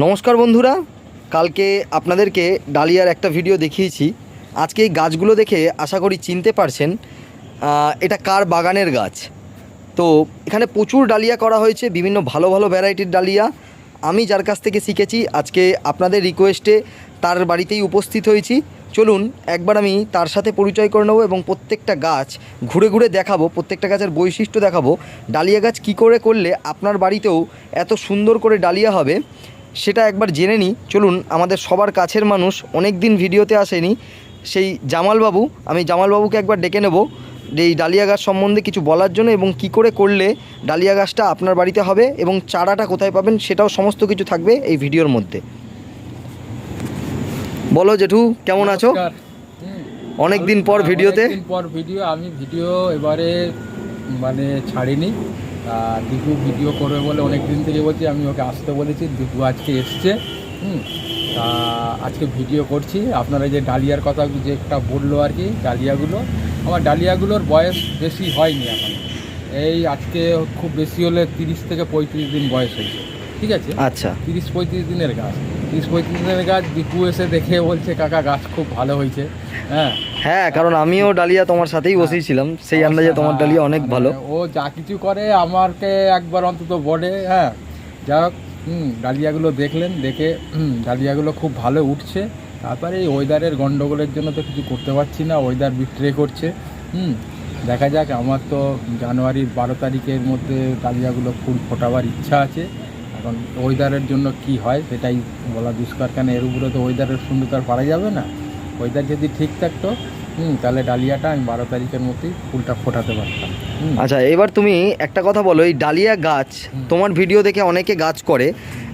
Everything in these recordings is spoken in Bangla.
নমস্কার বন্ধুরা, কালকে আপনাদেরকে ডালিয়ার একটা ভিডিও দেখিয়েছি। আজকে এই গাছগুলো দেখে আশা করি চিনতে পারছেন এটা কার বাগানের গাছ? তো এখানে প্রচুর ডালিয়া করা হয়েছে, বিভিন্ন ভালো ভালো ভ্যারাইটির ডালিয়া। আমি যার কাছ থেকে শিখেছি, আজকে আপনাদের রিকোয়েস্টে তার বাড়িতেই উপস্থিত হয়েছি। চলুন, একবার আমি তার সাথে পরিচয় করে নেব এবং প্রত্যেকটা গাছ ঘুরে ঘুরে দেখাবো, প্রত্যেকটা গাছের বৈশিষ্ট্য দেখাবো, ডালিয়া গাছ কী করে করলে আপনার বাড়িতেও এত সুন্দর করে ডালিয়া হবে। সেটা একবার জেনে নিই। চলুন আমাদের সবার কাছের মানুষ অনেক দিন ভিডিওতে আসেনি। সেই জামালবাবু আমি জামালবাবুকে একবার ডেকে নেব। এই ডালিয়া গাছ সম্বন্ধে কিছু বলার জন্য এবং কি করে করলে ডালিয়া গাছটা আপনার বাড়িতে হবে এবং চারাটা কোথায় পাবেন সেটাও সমস্ত কিছু থাকবে এই ভিডিওর মধ্যে। বলো জেঠু কেমন আছো। অনেক দিন পর ভিডিওতে। অনেকদিন পর ভিডিও আমি ভিডিও এবারে মানে ছাড়িনি। দীপু ভিডিও করবে বলে অনেক দিন থেকে বলছি আমি ওকে আসতে বলেছি দীপু আজকে এসছে হুম? তা আজকে ভিডিও করছি। আপনারা যে ডালিয়ার কথা যে একটা বলল আর কি ডালিয়াগুলো আমার ডালিয়াগুলোর বয়স বেশি হয়নি এখন। এই আজকে খুব বেশি হলে তিরিশ থেকে পঁয়ত্রিশ দিন বয়স হয়েছে। ঠিক আছে? আচ্ছা। তিরিশ পঁয়ত্রিশ দিনের গাছ। তিরিশ পঁয়ত্রিশ দিনের গাছ এসে দেখে বলছে কাকা গাছ খুব ভালো হয়েছে। হ্যাঁ। হ্যাঁ কারণ আমিও ডালিয়া তোমার সাথেই বসেছিলাম সেই আন্দাজে তোমার ডালিয়া অনেক মানে ভালো। ও যা কিছু করে আমাকে একবার অন্তত বলে হ্যাঁ। যা হোক হুম ডালিয়াগুলো দেখলেন দেখে হুম ডালিয়াগুলো খুব ভালো উঠছে। তারপরে এই ওয়েদারের গন্ডগোলের জন্য তো কিছু করতে পারছি না ওয়েদার বিট্রে করছে। হুম দেখা যাক আমার তো জানুয়ারির বারো তারিখের মধ্যে ডালিয়াগুলো ফুল ফোটাবার ইচ্ছা আছে। এখন ওয়েদারের জন্য কি হয় সেটাই বলা দুষ্কার কেন এর উপরে তো ওয়েদারের সুন্দর আর পারা যাবে না? ওয়েদার যদি ঠিক থাকতো হুম তাহলে ডালিয়াটা আমি বারো তারিখের মধ্যেই ফুলটা ফোটাতে পারতাম আচ্ছা এবার তুমি একটা কথা বলো এই ডালিয়া গাছ তোমার ভিডিও দেখে অনেকে গাছ করে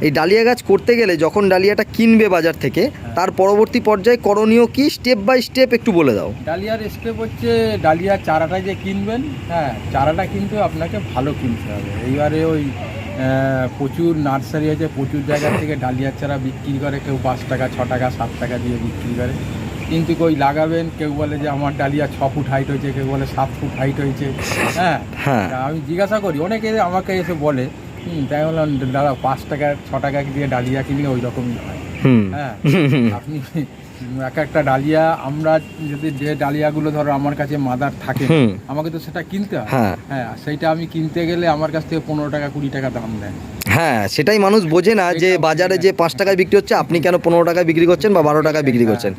এই ডালিয়া গাছ করতে গেলে যখন ডালিয়াটা কিনবে বাজার থেকে তার পরবর্তী পর্যায়ে করণীয় কি? স্টেপ বাই স্টেপ একটু বলে দাও। ডালিয়ার স্টেপ হচ্ছে ডালিয়ার চারাটা যে কিনবেন হ্যাঁ চারাটা কিন্তু আপনাকে ভালো কিনতে হবে। এইবারে ওই প্রচুর নার্সারি আছে প্রচুর জায়গা থেকে ডালিয়ার চারা বিক্রি করে কেউ পাঁচ টাকা ছ টাকা সাত টাকা দিয়ে বিক্রি করে। কিন্তু কই লাগাবেন কেউ বলে যে আমার ডালিয়া ছ ফুট হাইট হয়েছে কেউ বলে সাত ফুট হাইট হয়েছে। হ্যাঁ হ্যাঁ। আমি জিজ্ঞাসা করি অনেকে আমাকে এসে বলে হুম, তাই বললাম দাদা পাঁচ টাকা ছ টাকা দিয়ে ডালিয়া কিনলে ওই রকমই হয়। হ্যাঁ আপনি এক একটা ডালিয়া আমরা যদি যে ডালিয়াগুলো ধরো আমার কাছে মাদার থাকে আমাকে তো সেটা কিনতে হয়। হ্যাঁ। হ্যাঁ সেইটা আমি কিনতে গেলে আমার কাছ থেকে পনেরো টাকা কুড়ি টাকা দাম দেয় হ্যাঁ সেটাই মানুষ বোঝে না যে বাজারে যে পাঁচ টাকায় বিক্রি হচ্ছে আপনি কেন পনেরো টাকায় বিক্রি করছেন বা বারো টাকায় বিক্রি করছেন?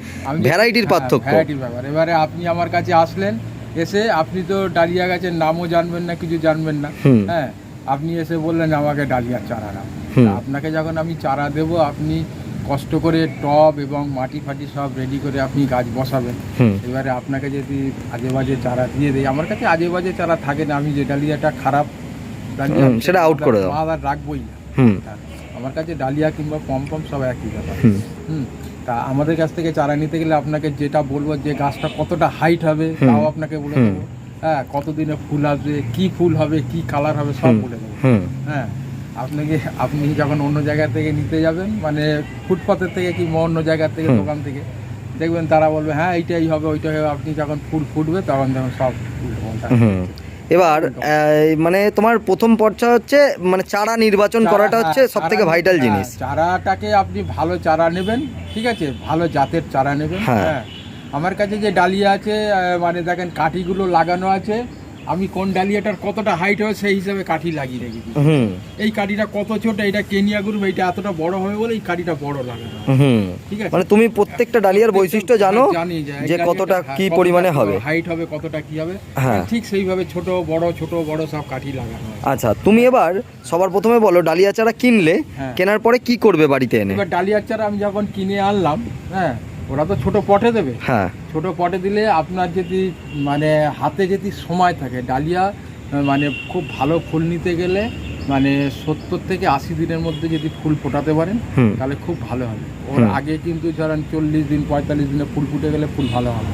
ভ্যারাইটির হ্যাঁ, পার্থক্য। ভ্যারাইটির ব্যাপার। এবারে আপনি আমার কাছে আসলেন এসে আপনি তো ডালিয়া গাছের নামও জানবেন না কিছু জানবেন না। হ্যাঁ আপনি এসে বললেন আমাকে ডালিয়ার চারা। তা আপনাকে যখন আমি চারা দেব আপনি কষ্ট করে টব এবং মাটি ফাটি সব রেডি করে আপনি গাছ বসাবেন। এবারে আপনাকে যদি আজে বাজে চারা দিয়ে দেয় আমার কাছে আজে বাজে চারা থাকে না আমি যেটা যে ডালিয়াটা খারাপ ডালিয়া সেটা out করে দাও। আর রাখবোই না। আমার কাছে ডালিয়া কিংবা পম পম সব একই ব্যাপার। হুম। তা আমাদের কাছ থেকে চারা নিতে গেলে আপনাকে যেটা বলব যে গাছটা কতটা হাইট হবে তাও আপনাকে বলে দেবো। হ্যাঁ কতদিনে ফুল আসবে কি ফুল হবে কি কালার হবে সব বলে দেবো। হ্যাঁ। আপনাকে আপনি যখন অন্য জায়গা থেকে নিতে যাবেন মানে ফুটপাথের থেকে কিংবা অন্য জায়গা থেকে দোকান থেকে দেখবেন তারা বলবে হ্যাঁ এইটাই হবে ওইটাই হবে। আপনি যখন ফুল ফুটবে তখন তখন সব এবার মানে তোমার প্রথম পর্যায়ে হচ্ছে মানে চারা নির্বাচন করাটা হচ্ছে হ্যাঁ, সব থেকে ভাইটাল জিনিস। চারাটাকে আপনি ভালো চারা নেবেন ঠিক আছে? ভালো জাতের চারা নেবেন হ্যাঁ। হ্যাঁ। আমার কাছে যে ডালিয়া আছে মানে দেখেন কাঠিগুলো লাগানো আছে আমি কোন ডালিয়াটার কতটা হাইট হয় সেই হিসাবে কাঠি লাগিয়ে রেখেছি হুম। এই কাঠিটা কত ছোট এটা কেনিয়া গ্রুপ এটা এতটা বড় হবে বলে এই কাঠিটা বড় লাগে। ঠিক আছে? মানে তুমি প্রত্যেকটা ডালিয়ার বৈশিষ্ট্য জানো জানি যে কতটা হ্যাঁ, কি পরিমাণে হবে। হাইট হবে কতটা কি হবে। হ্যাঁ। ঠিক সেইভাবে ছোট বড় ছোট বড় সব কাঠি লাগানো আচ্ছা তুমি এবার সবার প্রথমে বলো ডালিয়া চারা কিনলে হ্যাঁ। কেনার পরে কি করবে বাড়িতে এনে? এবার ডালিয়ার চারা আমি যখন কিনে আনলাম হ্যাঁ ওরা তো ছোট পটে দেবে। হ্যাঁ। ছোট পটে দিলে আপনার যদি মানে হাতে যদি সময় থাকে ডালিয়া মানে খুব ভালো ফুল নিতে গেলে মানে সত্তর থেকে আশি দিনের মধ্যে যদি ফুল ফোটাতে পারেন তাহলে খুব ভালো হবে। ওর আগে কিন্তু ধরেন চল্লিশ দিন পঁয়তাল্লিশ দিনে ফুল ফুটে গেলে ফুল ভালো হবে।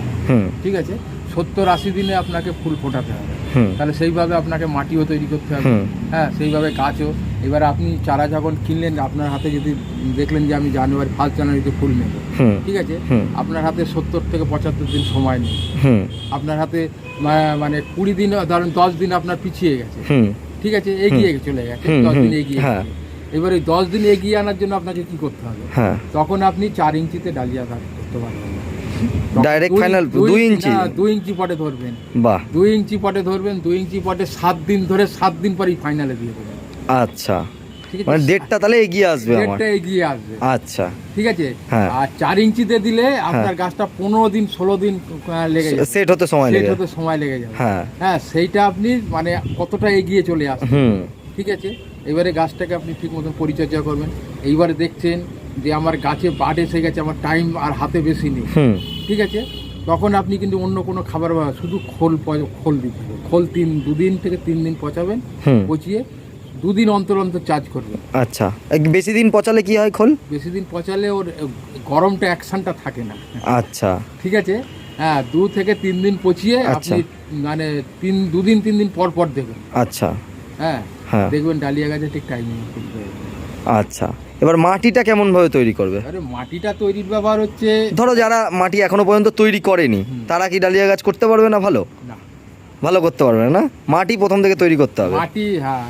ঠিক আছে? সত্তর আশি দিনে আপনাকে ফুল ফোটাতে হবে। তাহলে সেইভাবে আপনাকে মাটিও তৈরি করতে হবে। হ্যাঁ সেইভাবে গাছও এবার আপনি চারা যখন কিনলেন আপনার হাতে যদি দেখলেন যে আমি জানুয়ারি ফার্স্ট জানুয়ারিতে ফুল নেব ঠিক আছে? আপনার হাতে সত্তর থেকে পঁচাত্তর দিন সময় নেই। আপনার হাতে মানে কুড়ি দিন ধরেন দশ দিন আপনার পিছিয়ে গেছে। ঠিক আছে? এগিয়ে চলে গেছে। দশ দিন এগিয়ে হ্যাঁ। গেছে। এবার এই দশ দিন এগিয়ে আনার জন্য আপনাকে কি করতে হবে? হ্যাঁ। তখন আপনি চার ইঞ্চিতে ডালিয়া করতে পারবেন। দুই- ইঞ্চি? ইঞ্চি? পটে ধরবেন। বাহ। দুই ইঞ্চি পটে ধরবেন দুই ইঞ্চি পটে সাত দিন ধরে সাত দিন পরেই ফাইনালে দিয়ে দেবেন। আচ্ছা। মানে তাহলে এগিয়ে আসবে আমার। এগিয়ে আসবে। আচ্ছা। ঠিক আছে? হ্যাঁ। আর চার ইঞ্চিতে দিলে আপনার গাছটা পনেরো দিন ষোলো দিন লেগে যাবে। সেট হতে সময় লেগে সেটা তো সময় লেগে যাবে। হ্যাঁ। হ্যাঁ সেইটা আপনি মানে কতটা এগিয়ে চলে আসবে। হুম। ঠিক আছে? এবারে গাছটাকে আপনি ঠিক মতন পরিচর্যা করবেন। এইবারে দেখছেন যে আমার গাছে বাড এসে গেছে আমার টাইম আর হাতে বেশি নেই। ঠিক আছে? তখন আপনি কিন্তু অন্য কোনো খাবার শুধু খোল খোল দিতে খোল তিন দুদিন থেকে তিন দিন পচাবেন পচিয়ে দুদিন অন্তর অন্তর চার্জ করবেন আচ্ছা। এক- বেশি দিন পচালে কি হয় খোল? বেশি দিন পচালে ওর গরমটা অ্যাকশনটা থাকে না। আচ্ছা। ঠিক আছে? হ্যাঁ দু থেকে তিন দিন পচিয়ে আচ্ছা। আপনি মানে তিন দুদিন তিন দিন পর পর দেবেন। আচ্ছা। হ্যাঁ হ্যাঁ। দেখবেন ডালিয়া গাছে ঠিক টাইম আচ্ছা। এবার মাটিটা কেমন ভাবে তৈরি করবে? আরে মাটিটা তৈরির ব্যাপার হচ্ছে ধরো যারা মাটি এখনও পর্যন্ত তৈরি করেনি তারা কি ডালিয়া গাছ করতে পারবে না ভালো? না। ভালো করতে পারবে না? মাটি প্রথম থেকে তৈরি করতে হবে। মাটি হ্যাঁ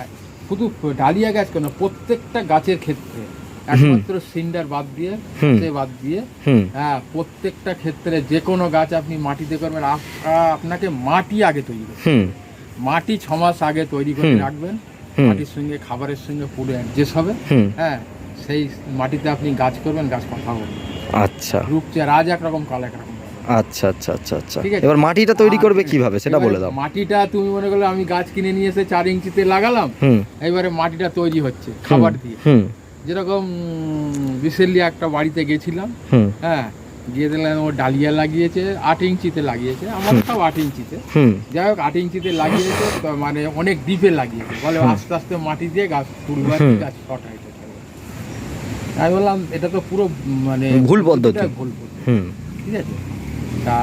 শুধু ডালিয়া গাছ কেন প্রত্যেকটা গাছের ক্ষেত্রে একমাত্র সিন্ডার বাদ দিয়ে সে বাদ দিয়ে হ্যাঁ প্রত্যেকটা ক্ষেত্রে যে কোনো গাছ আপনি মাটিতে করবেন আপ- আপনাকে মাটি আগে তৈরি। হুম। মাটি ছ মাস আগে তৈরি করে রাখবেন মাটির সঙ্গে খাবারের সঙ্গে পুরো অ্যাডজাস্ট হবে হ্যাঁ সেই মাটিতে আপনি গাছ করবেন গাছ কথা বলবে আচ্ছা। রূপচে রাজ একরকম কাল একরকম। আচ্ছা আচ্ছা আচ্ছা আচ্ছা। এবার মাটিটা তৈরি করবে কীভাবে? সেটা বলে দাও। মাটিটা তুমি মনে করলে আমি গাছ কিনে নিয়ে এসে চার ইঞ্চিতে লাগালাম এবারে মাটিটা তৈরি হচ্ছে খাবার দিয়ে। যেরকম রিসেন্টলি একটা বাড়িতে গেছিলাম হ্যাঁ গিয়ে দেখলাম ও ডালিয়া লাগিয়েছে আট ইঞ্চিতে লাগিয়েছে আমার সব আট ইঞ্চিতে। হুম। যাই হোক আট ইঞ্চিতে লাগিয়েছে মানে অনেক ডিপে লাগিয়েছে। বলে আস্তে আস্তে মাটি দিয়ে গাছ হুম। গাছ শর্ট হয়েছে আমি বললাম এটা তো পুরো মানে ভুল পদ্ধতি। ভুল পদ্ধতি। ঠিক আছে? তা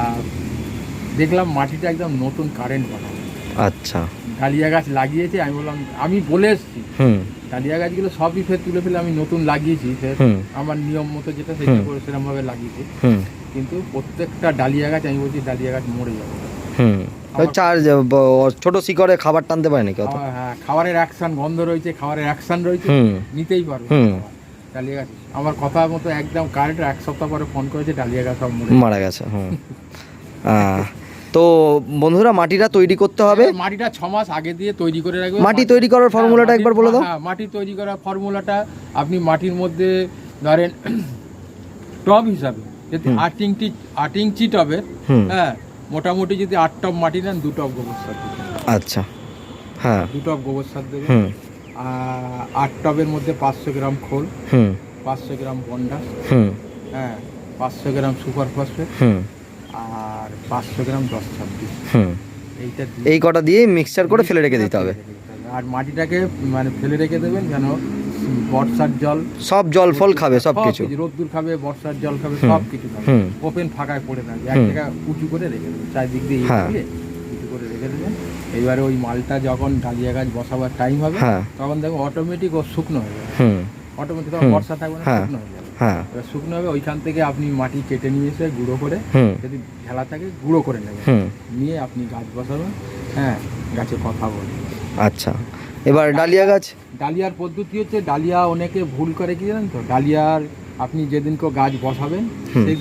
দেখলাম মাটিটা একদম নতুন কারেন্ট বানাবে আচ্ছা। ডালিয়া গাছ লাগিয়েছে আমি বললাম আমি বলে এসেছি। হুম। ডালিয়া গাছগুলো সবই ফের তুলে ফেলে আমি নতুন লাগিয়েছি ফের আমার নিয়ম মতো যেটা সেটা করে করে সেরকমভাবে লাগিয়েছি। হুম। কিন্তু প্রত্যেকটা ডালিয়া গাছ আমি বলছি ডালিয়া গাছ মরে যাবে। চার ছোট শিকড়ে খাবার টানতে পারে নাকি হ্যাঁ খাবারের অ্যাকশন গন্ধ রয়েছে খাবারের অ্যাকশন রয়েছে নিতেই পারবে। ডালিয়া গাছ আমার কথা মতো একদম কারেন্ট এক সপ্তাহ পরে ফোন করেছে ডালিয়া গাছ সব মারা গেছে। হুম। তো বন্ধুরা মাটিটা তৈরি করতে হবে? মাটিটা ছ মাস আগে দিয়ে তৈরি করে রাখবে। মাটি তৈরি করার হ্যাঁ, ফর্মুলাটা একবার বলে দাও। হ্যাঁ মাটি তৈরি করার ফর্মুলাটা আপনি মাটির মধ্যে ধরেন টব হিসাবে যদি। আট ইঞ্চি আট ইঞ্চি টবের হ্যাঁ মোটামুটি যদি আট টব মাটি নেন দু টব গোবর সার আচ্ছা হ্যাঁ। দু টব গোবর সার দেবেন। আট টবের মধ্যে পাঁচশো গ্রাম খোল হুম। পাঁচশো গ্রাম বন্ডাস হুম। হ্যাঁ পাঁচশো গ্রাম সুপার ফসফেট আর পাঁচশো গ্রাম দশ ছাব্বিশ। এইটা এই কটা দিয়ে মিক্সচার করে ফেলে রেখে দিতে হবে। আর মাটিটাকে মানে ফেলে রেখে দেবেন যেন বর্ষার জল সব জল ফল খাবে সব কিছু। রোদ্দুর খাবে বর্ষার জল খাবে সব কিছু খাবে। ওপেন ফাঁকায় পড়ে থাকবে। এক হুম। জায়গা উঁচু করে রেখে দেবে চারিদিক দিয়ে উঁচু করে রেখে দেবেন এইবারে ওই মালটা যখন ডালিয়া গাছ বসাবার টাইম হবে হ্যাঁ। তখন দেখো অটোমেটিক ও শুকনো হয়ে যাবে। অটোমেটিক তখন বর্ষা থাকবে না হ্যাঁ। শুকনো হয়ে যাবে। হ্যাঁ। এবার শুকনো হবে ওইখান থেকে আপনি মাটি কেটে নিয়ে এসে গুঁড়ো করে যদি ঢেলা থাকে গুঁড়ো করে নেবেন। নিয়ে আপনি গাছ বসাবেন। হ্যাঁ গাছে কথা বলবেন। আচ্ছা। এবার ডালিয়া গাছ? ডালিয়ার পদ্ধতি হচ্ছে ডালিয়া অনেকে ভুল করে কি জানেন তো? ডালিয়ার আপনি যেদিনকে গাছ বসাবেন। সেই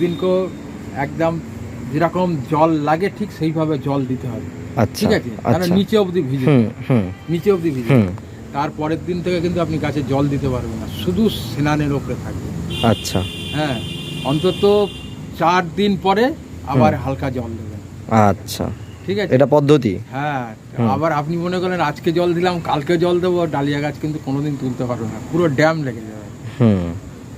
একদম যেরকম জল লাগে ঠিক সেইভাবে জল দিতে হবে। আচ্ছা ঠিক আছে? কারণ আচ্ছা নিচে অবধি ভিজে নিচে অবধি ভিজে হুম। তারপরের দিন থেকে কিন্তু আপনি গাছে জল দিতে পারবেন না। শুধু স্নানের ওপরে থাকবে। আচ্ছা। হ্যাঁ অন্তত চার দিন পরে আবার হালকা জল দেবেন। আচ্ছা। ঠিক আছে? এটা পদ্ধতি? হ্যাঁ। আবার আপনি মনে করেন আজকে জল দিলাম কালকে জল দেবো ডালিয়া গাছ কিন্তু কোনোদিন তুলতে পারবে না। পুরো ড্যাম লেগে যাবে। হুম।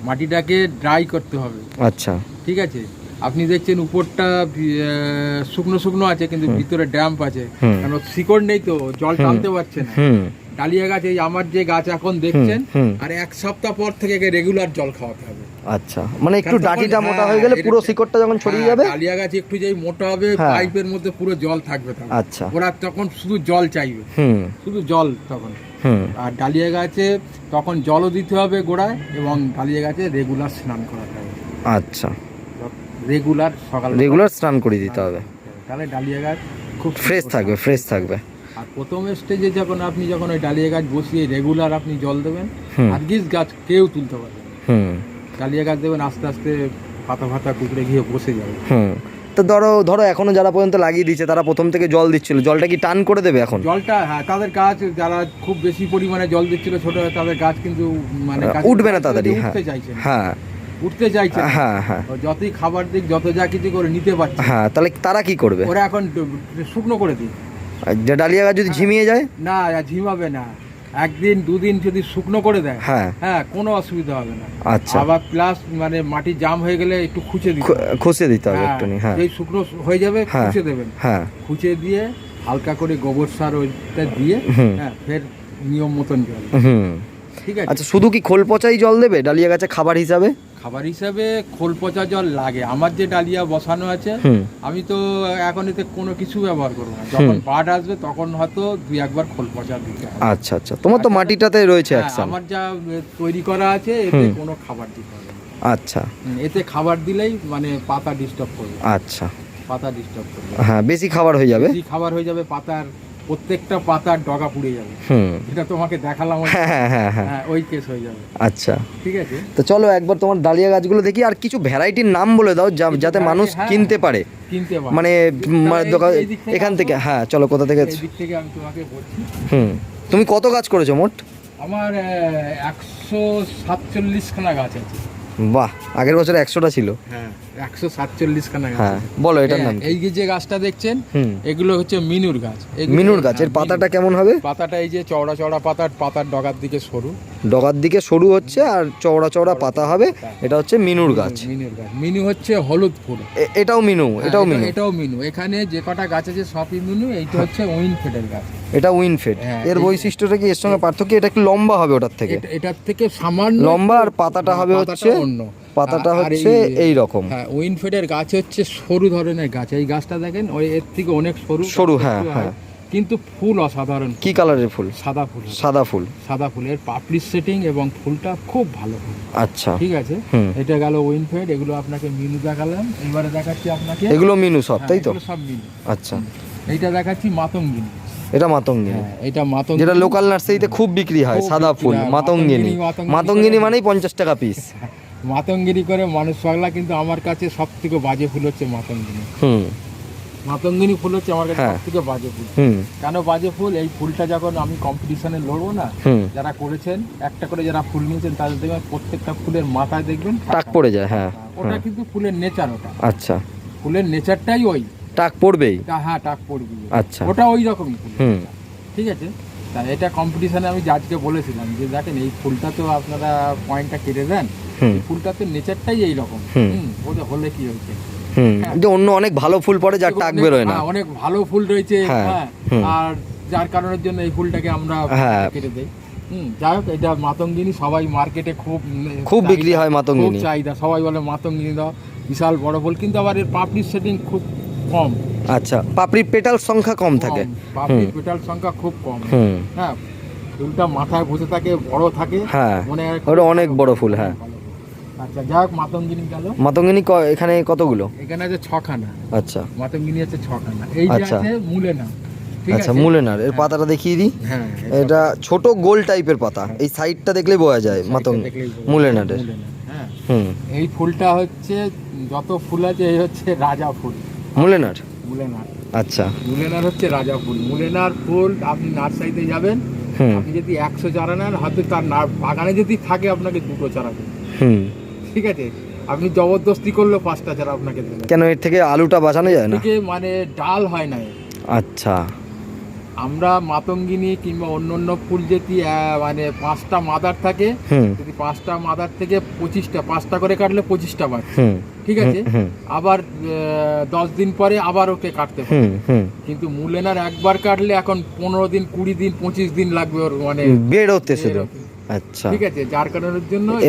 মাটিটাকে ড্রাই করতে হবে। আচ্ছা। ঠিক আছে? আপনি দেখছেন উপরটা শুকনো শুকনো আছে কিন্তু ভিতরে ড্যাম্প আছে। কারণ শিকড় নেই তো জল। টানতে পারছে না। ডালিয়া গাছ এই আমার যে গাছ এখন দেখছেন আর এক সপ্তাহ পর থেকে রেগুলার জল খাওয়াতে হবে। আচ্ছা মানে একটু ডাটিটা মোটা হ্যাঁ, হয়ে গেলে পুরো শিকড়টা যখন ছড়িয়ে হ্যাঁ, যাবে? ডালিয়া গাছ একটু যেই মোটা হবে হ্যাঁ। পাইপের মধ্যে পুরো জল থাকবে তখন। আচ্ছা। ওরা তখন শুধু জল চাইবে। শুধু জল তখন। আর ডালিয়া গাছে তখন জলও দিতে হবে গোড়ায় এবং ডালিয়া গাছে রেগুলার স্নান করাতে হবে। আচ্ছা। রেগুলার সকাল রেগুলার স্নান করে দিতে হবে। তাহলে ডালিয়া গাছ খুব ফ্রেশ থাকবে ফ্রেশ থাকবে। আর প্রথম স্টেজে যখন আপনি যখন ওই ডালিয়া গাছ বসিয়ে রেগুলার আপনি জল দেবেন। আর্গিস গাছ কেউ তুলতে পারবে ডালিয়া গাছ দেবেন আস্তে আস্তে পাতা ফাতা কুকড়ে গিয়ে বসে যাবে। হুম। তো ধরো ধরো এখনও যারা পর্যন্ত লাগিয়ে দিচ্ছে তারা প্রথম থেকে জল দিচ্ছিল। জলটা কি টান করে দেবে এখন? জলটা হ্যাঁ তাদের গাছ যারা খুব বেশি পরিমাণে জল দিচ্ছিল ছোট তাদের গাছ কিন্তু মানে উঠবে না তাড়াতাড়ি হ্যাঁ। হ্যাঁ। উঠতে চাইছে হ্যাঁ হ্যাঁ। ও যতই খাবার দিক যত যা কিছু করে নিতে পারছে। হ্যাঁ তাহলে তারা কি করবে? ওরা এখন শুকনো করে দিই ডালিয়া গাছ যদি ঝিমিয়ে যায়? না ঝিমাবে না। একদিন দুদিন যদি শুকনো করে দেয় হ্যাঁ। হ্যাঁ কোনো অসুবিধা হবে না। আচ্ছা। আবার প্লাস মানে মাটি জাম হয়ে গেলে একটু খুঁচে দিতে খু- হবে। খুশে দিতে হবে হ্যাঁ, একটুনি হ্যাঁ। যেই শুকনো হয়ে যাবে হ্যাঁ। খুঁচে দেবেন। হ্যাঁ। খুঁচে দিয়ে হালকা করে গোবর সার ওইটা দিয়ে হ্যাঁ ফের নিয়ম মতন জল। হুম। ঠিক আছে? আচ্ছা শুধু কি খোল পচাই জল দেবে ডালিয়া গাছে খাবার হিসাবে? খাবার হিসাবে খোল পচা জল লাগে। আমার যে ডালিয়া বসানো আছে আমি তো এখন এতে কোনো কিছু ব্যবহার করব না। যখন বাড আসবে তখন হয়তো দুই একবার খোল পচা দিতে আচ্ছা আচ্ছা। তোমার তো মাটিটাতে রয়েছে হ্যাঁ, আমার যা তৈরি করা আছে এতে কোনো খাবার দিতে হবে আচ্ছা। এতে খাবার দিলেই মানে পাতা ডিস্টার্ব করবে। আচ্ছা। পাতা ডিস্টার্ব করবে। হ্যাঁ বেশি খাবার হয়ে যাবে। বেশি খাবার হয়ে যাবে পাতার প্রত্যেকটা পাতার ডগা পুড়ে যাবে। হুম। এটা তোমাকে দেখালাম ওই- হ্যাঁ হ্যাঁ হ্যাঁ হ্যাঁ। ওই কেস হয়ে যাবে। আচ্ছা। ঠিক আছে? তো চলো একবার তোমার ডালিয়া গাছগুলো দেখি আর কিছু ভ্যারাইটির নাম বলে দাও যাতে মানুষ। কিনতে পারে। কিনতে পারো। মানে মানে এখান থেকে হ্যাঁ চলো কোথা থেকে থেকে আমি তোমাকে বলছি। হুম। তুমি কত গাছ করেছ মোট? আমার একশো সাতচল্লিশ খানা গাছ আছে। বাহ আগের বছর একশোটা ছিল। হ্যাঁ। একশো গাছ হ্যাঁ বলো এটার নাম হ্যাঁ, এই যে গাছটা দেখছেন হুম। এগুলো হচ্ছে মিনুর গাছ। এগুলো- মিনুর গাছ এর হ্যাঁ, পাতাটা কেমন হবে? পাতাটা এই যে চওড়া চওড়া পাতার পাতার ডগার দিকে সরু। ডগার দিকে সরু হচ্ছে আর চওড়া চওড়া পাতা হবে এটা হচ্ছে মিনুর গাছ। মিনুর গাছ। মিনু হচ্ছে হলুদ ফুল। এ- এটাও মিনু হ্যাঁ, এটাও এটা- মিনু। এটাও মিনু। এখানে যে কটা গাছ আছে সবই মিনু এইটা হচ্ছে উইন ফেডের গাছ। এটা উইনফেড। হ্যাঁ, এর এই- বৈশিষ্ট্যটা কি? এর সঙ্গে পার্থক্য? এটা একটু লম্বা হবে ওটার থেকে। এটা- এটার থেকে সামান্য লম্বা আর পাতাটা হবে পাতাটা হচ্ছে অন্য। পাতাটা হচ্ছে এই রকম হ্যাঁ উইনফেডের গাছ হচ্ছে সরু ধরনের গাছ। এই গাছটা দেখেন ওই এর থেকে অনেক সরু সরু, হ্যাঁ, হ্যাঁ। কিন্তু ফুল অসাধারণ কি কালারের ফুল? সাদা ফুল। সাদা ফুল। সাদা ফুলের পাপড়ি সেটিং এবং ফুলটা খুব ভালো আচ্ছা। ঠিক আছে। এটা গেল উইনফেড এগুলো আপনাকে মিনু দেখালাম। এবারে দেখাচ্ছি আপনাকে। এগুলো মিনু সব হ্যাঁ, তাই তো? সব মিনু আচ্ছা। এইটা দেখাচ্ছি মাতঙ্গিনী। এটা মাতঙ্গিনী। হ্যাঁ এটা মাতঙ্গিনী। যেটা লোকাল নার্সারিতে খুব বিক্রি হয় সাদা ফুল মাতঙ্গিনী। মাতঙ্গিনী, মানেই পঞ্চাশ টাকা পিস মাতঙ্গিনী করে মানুষ পাগলা কিন্তু আমার কাছে সব থেকে বাজে ফুল হচ্ছে মাতঙ্গিনী। মাতঙ্গিনী ফুল হচ্ছে আমার কাছে হ্যাঁ। সব থেকে বাজে ফুল। হুম। কেন বাজে ফুল? এই ফুলটা যখন আমি কম্পিটিশনে লড়বো না যারা করেছেন একটা করে যারা ফুল নিয়েছেন তাদের দেখবেন প্রত্যেকটা ফুলের মাথায় দেখবেন টাক পড়ে যায় হ্যাঁ। ওটা হ্যাঁ। কিন্তু ফুলের নেচার ওটা। আচ্ছা। ফুলের নেচারটাই ওই। টাক পড়বেই। হ্যাঁ টাক পড়বে আচ্ছা। ওটা ওই রকমই ঠিক আছে? তা এটা কম্পিটিশনে আমি জাজকে বলেছিলাম যে দেখেন এই ফুলটা তো আপনারা পয়েন্টটা কেটে দেন ফুলটা তো নেচারটাই এইরকম। ওদের হলে কি হয়েছে? হুম যে অন্য অনেক ভালো ফুল পড়ে যার টাক বেরোয় না। হ্যাঁ, অনেক ভালো ফুল রয়েছে হ্যাঁ, হ্যাঁ আর যার কারণের জন্য এই ফুলটাকে আমরা হ্যাঁ। কেটে দেই। যাই হোক এটা মাতঙ্গিনী সবাই মার্কেটে খুব খুব বিক্রি হয় মাতঙ্গিনী। চাহিদা সবাই বলে মাতঙ্গিনী দাও বিশাল বড় ফুল কিন্তু আবার এর পাপড়ির সেটিং খুব কম। আচ্ছা পাপড়ির পেটাল সংখ্যা কম থাকে। কম। পাপড়ির পেটাল সংখ্যা খুব কম। হ্যাঁ ফুলটা মাথায় বসে থাকে বড় থাকে। হ্যাঁ ওটা অনেক বড় ফুল হ্যাঁ। আচ্ছা যাই হোক মাতঙ্গিনী গেল। মাতঙ্গিনী ক- এখানে কতগুলো? এখানে আছে ছখানা। আচ্ছা। মাতঙ্গিনী আছে ছখানা। এই যে আচ্ছা। আছে আচ্ছা মুলেনার এর পাতাটা দেখিয়ে দিই। হ্যাঁ এটা ছোট গোল টাইপের পাতা। এই সাইডটা দেখলেই বোঝা যায় মাতঙ্গ দেখলেই মুলেনারের। হ্যাঁ। হুম। এই ফুলটা হচ্ছে যত ফুল আছে এই হচ্ছে রাজা ফুল। মুলেনার? মুলেনার। আচ্ছা। মুলেনার হচ্ছে রাজা ফুল। মুলেনার ফুল আপনি নার্সারিতে যাবেন আপনি যদি একশো চারা নেন হয়তো তার বাগানে যদি থাকে আপনাকে দুটো চারা হুম। ঠিক আছে? আপনি জবরদস্তি করলে পাঁচটা চারা আপনাকে কেন এর থেকে আলুটা বাঁচানো যায় না? মানে ডাল হয় না আচ্ছা। আমরা মাতঙ্গিনী কিংবা অন্য অন্য ফুল আহ, মানে পাঁচটা মাদার থাকে যদি পাঁচটা মাদার থেকে পঁচিশটা পাঁচটা করে কাটলে পঁচিশটা বার। ঠিক আছে? আবার দশ দিন পরে আবার ওকে কাটতে হবে। কিন্তু মুলেনার একবার কাটলে এখন পনেরো দিন কুড়ি দিন পঁচিশ দিন লাগবে ওর মানে বেরোতে শুধু। আচ্ছা। ঠিক আছে? যার কারণের জন্য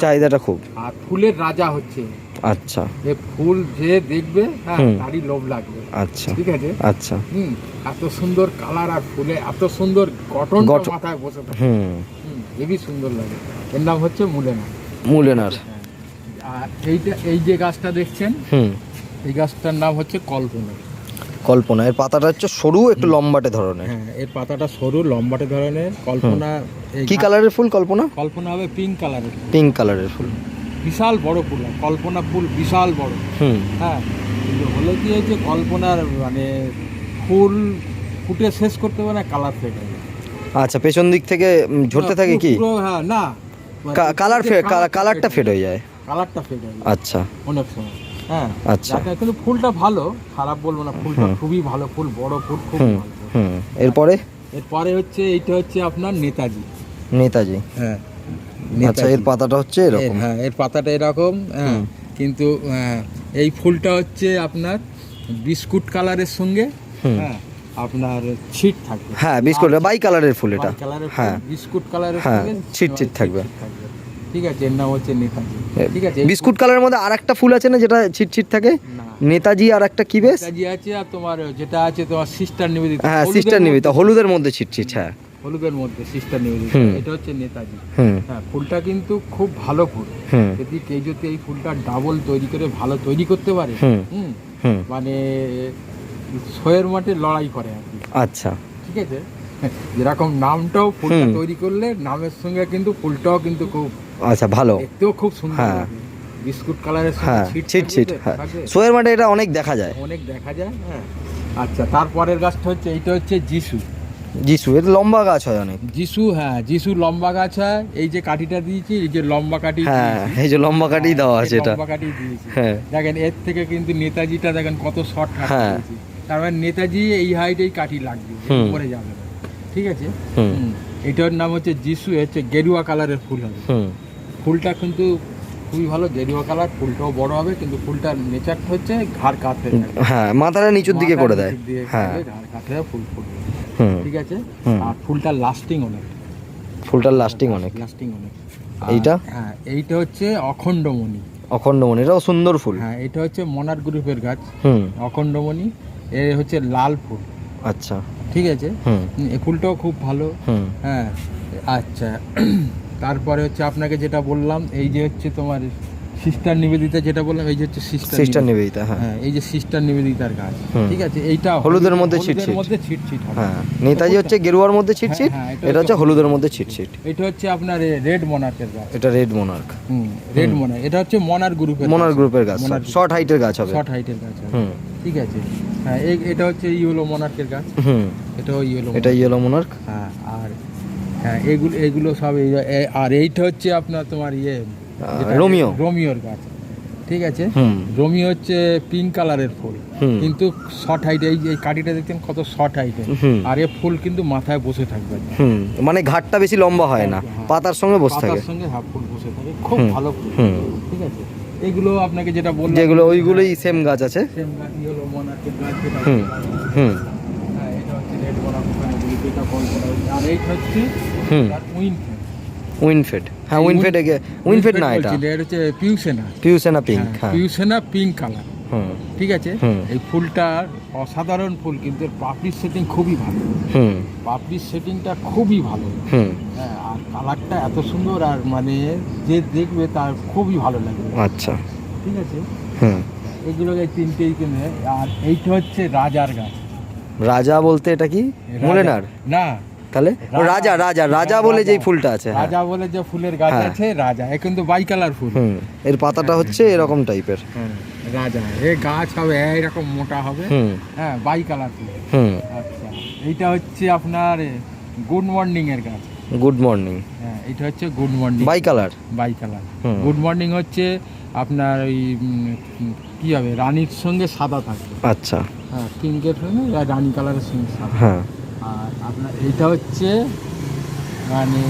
চাহিদাটা খুব। আর ফুলের রাজা হচ্ছে। আচ্ছা। যে ফুল যে দেখবে হ্যাঁ। তারই লোভ লাগবে। আচ্ছা ঠিক আছে? আচ্ছা। হুম এত সুন্দর কালার আর ফুলে এত সুন্দর গঠন। মাথায় বসে থাকে। হুম। হুম, হেবি সুন্দর লাগে। এর নাম হচ্ছে মুলেনা মুলেনার। আর এইটা এই যে গাছটা দেখছেন হুম। এই গাছটার নাম হচ্ছে কল্পনা। কল্পনা এর পাতাটা হচ্ছে সরু একটু লম্বাটে ধরনের। হ্যাঁ এর পাতাটা সরু লম্বাটে ধরনের। কল্পনা কি কালারের ফুল কল্পনা? কল্পনা হবে পিঙ্ক কালারের পিঙ্ক কালারের ফুল। বিশাল বড় ফুল হয়। কল্পনা ফুল বিশাল বড়। হুম। হ্যাঁ কিন্তু হলো কি হয়েছে কল্পনার মানে ফুল ফুটে শেষ করতে পারে কালার ফেড হয়ে। আচ্ছা পেছন দিক থেকে ঝরতে থাকে কি? হ্যাঁ না। কালার কালারটা ফেড হয়ে যায়। কালারটা ফেড হয়ে যায় আচ্ছা। অনেক সময়। হ্যাঁ আচ্ছা। কিন্তু ফুলটা ভালো খারাপ বলব না ফুলটা খুবই ভালো ফুল বড় ফুল খুব ভালো। হুম। এরপরে? এরপরে হচ্ছে এইটা হচ্ছে আপনার নেতাজি। নেতাজি। হ্যাঁ। আচ্ছা এর পাতাটা হচ্ছে এরকম। হ্যাঁ এর পাতাটা এরকম হ্যাঁ কিন্তু আহ, এই ফুলটা হচ্ছে আপনার বিস্কুট কালারের সঙ্গে। হ্যাঁ আপনার ছিট থাকবে। হ্যাঁ বিস্কুট বাই কালারের ফুল এটা। হ্যাঁ। বিস্কুট কালারের হ্যাঁ, সঙ্গে ছিট ছিট থাকবে। ঠিক আছে এর নাম হচ্ছে নেতাজি। ঠিক আছে বিস্কুট কালারের মধ্যে আর একটা ফুল আছে না যেটা ছিট ছিট থাকে? নেতাজি আর একটা কি বেশ? নেতাজি আছে আর তোমার যেটা আছে তোমার সিস্টার নিবেদিতা। হ্যাঁ সিস্টার মধ্যে- হলুদের মধ্যে ছিট ছিট হ্যাঁ। হলুদের মধ্যে সিস্টার হুম। এটা হচ্ছে নেতাজি। হ্যাঁ ফুলটা কিন্তু খুব ভালো ফুল। যদি কেউ যদি এই ফুলটা ডাবল তৈরি করে ভালো তৈরি করতে পারে হুম। মানে ছয়ের মাঠে লড়াই করে আর কি। আচ্ছা। ঠিক আছে? যেরকম নামটাও ফুলটা তৈরি করলে নামের সঙ্গে কিন্তু ফুলটাও কিন্তু খুব আচ্ছা ভালো। দেখতেও খুব সুন্দর হ্যাঁ। বিস্কুট কালারের হ্যাঁ ছিট ছিট হ্যাঁ। মাঠে এটা অনেক দেখা যায়। অনেক দেখা যায় হ্যাঁ। আচ্ছা তারপরের গাছটা হচ্ছে এইটা হচ্ছে যিশু। যিশু এর লম্বা গাছ হয় অনেক। যিশু হ্যাঁ যিশু লম্বা গাছ হয় এই যে কাঠিটা দিয়েছি এই যে লম্বা কাঠি হ্যাঁ এই যে লম্বা কাঠি দেওয়া আছে এটা। লম্বা কাঠি দিয়েছি। হ্যাঁ। দেখেন এর থেকে কিন্তু নেতাজিটা দেখেন কত শর্ট হ্যাঁ। তার মানে নেতাজি এই হাইটেই কাঠি লাগবে। উপরে যাবে ঠিক আছে। এটার নাম হচ্ছে যিশু হচ্ছে গেরুয়া কালারের ফুল হবে। ফুলটা কিন্তু খুবই ভালো গেরুয়া কালার ফুলটাও বড় হবে কিন্তু ফুলটার নেচারটা হচ্ছে ঘাড় কাটতে হ্যাঁ মাথাটা নিচুর দিকে করে দেয়। হ্যাঁ। ঘাড় কাটলে ফুল ফুটবে। হুম। ঠিক আছে? আর ফুলটা লাস্টিং অনেক। ফুলটার লাস্টিং অনেক। লাস্টিং অনেক। এইটা? হ্যাঁ এইটা হচ্ছে অখণ্ডমণি। অখণ্ডমণি এটাও সুন্দর ফুল। হ্যাঁ এটা হচ্ছে মনার গ্রুপের গাছ। হুম। অখণ্ডমণি এ হচ্ছে লাল ফুল। আচ্ছা। ঠিক আছে? এই ফুলটাও খুব ভালো। হ্যাঁ আচ্ছা। তারপরে হচ্ছে আপনাকে যেটা বললাম এই যে হচ্ছে তোমার সিস্টার নিবেদিতা যেটা বললাম এই যে হচ্ছে সিস্টার সিস্টার নিবেদিতা। হ্যাঁ। হ্যাঁ এই যে সিস্টার নিবেদিতার গাছ ঠিক আছে? এইটা হলুদের মধ্যে ছিটছিট। মধ্যে ছিটছিট হ্যাঁ নেতাজি হচ্ছে গেরুয়ার মধ্যে ছিটছিট হ্যাঁ, হ্যাঁ, এটা হচ্ছে হলুদের মধ্যে ছিটছিট। এটা হচ্ছে আপনার রেড মোনার্কের গাছ। এটা রেড মোনার্ক। হুম রেড মোনার এটা হচ্ছে মনার গ্রুপের মোনার গ্রুপের গাছ শর্ট হাইটের গাছ হবে। শর্ট হাইটের গাছ। হুম। ঠিক আছে। হ্যাঁ এটা হচ্ছে ইয়েলো মোনার্কের গাছ। হুম। এটাও ইয়েলো এটা ইয়েলো মোনার্ক। হ্যাঁ আর হ্যাঁ এগুলো এগুলো সব এই- আর এইটা হচ্ছে আপনার তোমার ইয়ে রোমিও। রোমিওর গাছ। ঠিক আছে? হুম। রোমিও হচ্ছে পিঙ্ক কালারের ফুল। কিন্তু শর্ট হাইটে এই এই কাঠিটা দেখছেন কত শর্ট হাইটে। আর এ ফুল কিন্তু মাথায় বসে থাকবে। মানে ঘাটটা বেশি লম্বা হয় না। হ্যাঁ। পাতার সঙ্গে বসে থাকে। পাতার সঙ্গে হাফ ফুল বসে থাকে। খুব ভালো ফুল। ঠিক আছে? এগুলো আপনাকে যেটা বললাম যেগুলো ওইগুলোই সেম গাছ আছে। সেম গাছ হলো মনার্কের গাছ হুম। হুম হ্যাঁ এটা হচ্ছে রেড মনার্ক ওখানে বলি যেটা কল করা হয়েছে আর হচ্ছে হুম। উইনফেড। হ্যাঁ উইনফেড উইনফেড না এটা। এটা হচ্ছে পিউসেনা পিউসেনা পিঙ্ক হ্যাঁ পিউসেনা পিঙ্ক কালার। ঠিক আছে? এই অসাধারণ ফুল কিন্তু পাপড়ির সেটিং খুবই ভালো। পাপড়ির সেটিংটা খুবই ভালো। হুম। হ্যাঁ আর কালারটা এত সুন্দর আর মানে যে দেখবে তার খুবই ভালো লাগবে। আচ্ছা। ঠিক আছে? এগুলোকে তিনটেই কিনে আর এইটা হচ্ছে রাজার গাছ। রাজা বলতে এটা কি? মোলেনার? না। তাহলে? রাজা রাজা রাজা বলে যেই ফুলটা আছে হ্যাঁ। রাজা বলে যে ফুলের গাছ হ্যাঁ। আছে রাজা। এ কিন্তু বাই কালার ফুল এর পাতাটা হচ্ছে এরকম টাইপের। হ্যাঁ রাজা। এ গাছ হবে এরকম মোটা হবে। হ্যাঁ বাই কালার ফুল। হুম। আচ্ছা এইটা হচ্ছে আপনার গুড মর্নিং এর গাছ। Good morning. হ্যাঁ এটা হচ্ছে good morning. Bicolour bicolour. Good morning হচ্ছে আপনার ওই কি হবে রানীর সঙ্গে সাদা থাকবে আচ্ছা। হ্যাঁ পিঙ্কের সঙ্গে আর রানী কালারের সাদা হ্যাঁ। আর আপনার এইটা হচ্ছে মানে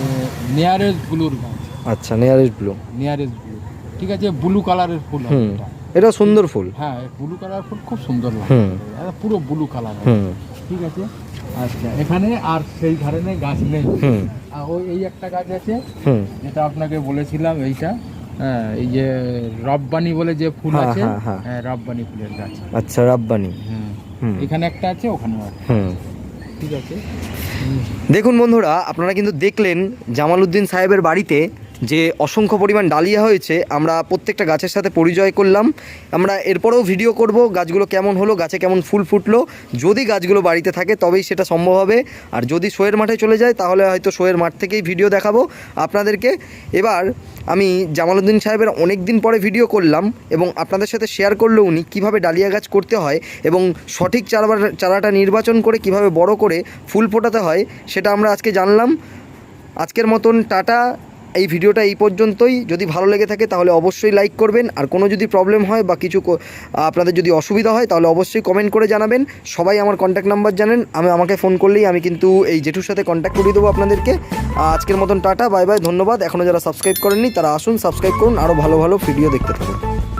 নিয়ারেস্ট ব্লুর গাছ। আচ্ছা নিয়ারেস্ট ব্লু। Nearest blue. ঠিক আছে ব্লু কালারের ফুল এটা। এটা সুন্দর ফুল। হ্যাঁ ব্লু কালার ফুল খুব সুন্দর লাগে এটা পুরো ব্লু কালার ঠিক আছে? আচ্ছা এখানে আর সেই ধরনের গাছ নেই। হুম। আর ওই এই একটা গাছ আছে। যেটা আপনাকে বলেছিলাম এইটা। হ্যাঁ এই যে রব্বানি বলে যে ফুল হ্যাঁ, আছে হ্যাঁ, হ্যাঁ। হ্যাঁ রব্বানি ফুলের গাছ। আচ্ছা রাব্বানি। হ্যাঁ হুম। এখানে একটা আছে ওখানে ঠিক আছে। দেখুন বন্ধুরা আপনারা কিন্তু দেখলেন জামাল উদ্দিন সাহেবের বাড়িতে যে অসংখ্য পরিমাণ ডালিয়া হয়েছে, আমরা প্রত্যেকটা গাছের সাথে পরিচয় করলাম। আমরা এরপরেও ভিডিও করব গাছগুলো কেমন হলো, গাছে কেমন ফুল ফুটলো। যদি গাছগুলো বাড়িতে থাকে তবেই সেটা সম্ভব হবে। আর যদি শোয়ের মাঠে চলে যায়, তাহলে হয়তো শোয়ের মাঠ থেকেই ভিডিও দেখাবো আপনাদেরকে। এবার আমি জামালউদ্দিন সাহেবের অনেক দিন পরে ভিডিও করলাম এবং আপনাদের সাথে শেয়ার করল উনি কীভাবে ডালিয়া গাছ করতে হয় এবং সঠিক চারা চারাটা নির্বাচন করে কীভাবে বড় করে ফুল ফোটাতে হয়, সেটা আমরা আজকে জানলাম। আজকের মতন টাটা এই ভিডিওটা এই পর্যন্তই। যদি ভালো লেগে থাকে তাহলে অবশ্যই লাইক করবেন। আর কোনো যদি প্রবলেম হয় বা কিছু আপনাদের যদি অসুবিধা হয় তাহলে অবশ্যই কমেন্ট করে জানাবেন। সবাই আমার কন্ট্যাক্ট নাম্বার জানেন। আমি আমাকে ফোন করলেই আমি কিন্তু এই জেঠুর সাথে কন্ট্যাক্ট করিয়ে দেবো আপনাদেরকে। আজকের মতন টাটা বাই বাই ধন্যবাদ। এখনও যারা সাবস্ক্রাইব করেননি তারা আসুন সাবস্ক্রাইব করুন। আরও ভালো ভালো ভিডিও দেখতে থাকুন।